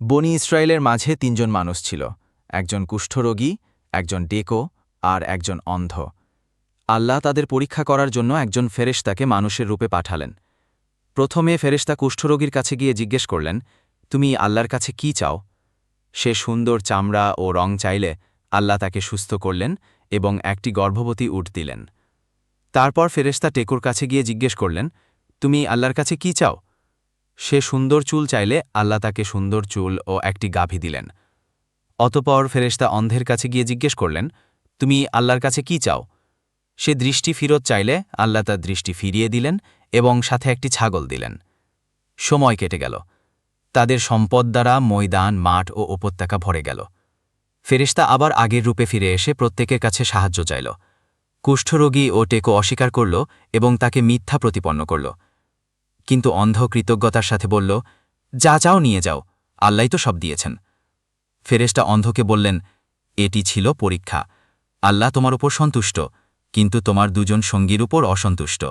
বনি ইসরায়েলের মাঝে তিনজন মানুষ ছিল, একজন কুষ্ঠরোগী, একজন ডেকো আর একজন অন্ধ। আল্লাহ তাদের পরীক্ষা করার জন্য একজন ফেরেশতাকে মানুষের রূপে পাঠালেন। প্রথমে ফেরেশতা কুষ্ঠরোগীর কাছে গিয়ে জিজ্ঞেস করলেন, তুমি আল্লাহর কাছে কি চাও? সে সুন্দর চামড়া ও রং চাইলে আল্লাহ তাকে সুস্থ করলেন এবং একটি গর্ভবতী উট দিলেন। তারপর ফেরেশতা টেকুর কাছে গিয়ে জিজ্ঞেস করলেন, তুমি আল্লাহর কাছে কি চাও? সে সুন্দর চুল চাইলে আল্লাহ তাকে সুন্দর চুল ও একটি গাভী দিলেন। অতপর ফেরেশতা অন্ধের কাছে গিয়ে জিজ্ঞেস করলেন, তুমি আল্লাহর কাছে কি চাও? সে দৃষ্টি ফিরত চাইলে আল্লাহ তার দৃষ্টি ফিরিয়ে দিলেন এবং সাথে একটি ছাগল দিলেন। সময় কেটে গেল। তাদের সম্পদ দ্বারা ময়দান, মাঠ ও উপত্যকা ভরে গেল। ফেরেশতা আবার আগের রূপে ফিরে এসে প্রত্যেকের কাছে সাহায্য চাইল। কুষ্ঠরোগী ও টেকো অস্বীকার করল এবং তাকে মিথ্যা প্রতিপন্ন করল। কিন্তু অন্ধ কৃতজ্ঞতার সাথে বলল, যা চাও নিয়ে যাও, আল্লাহ তো সব দিয়েছেন। ফেরেস্টা অন্ধকে বললেন, এটি ছিল পরীক্ষা। আল্লাহ তোমার উপর সন্তুষ্ট, কিন্তু তোমার দুজন সঙ্গীর উপর অসন্তুষ্ট।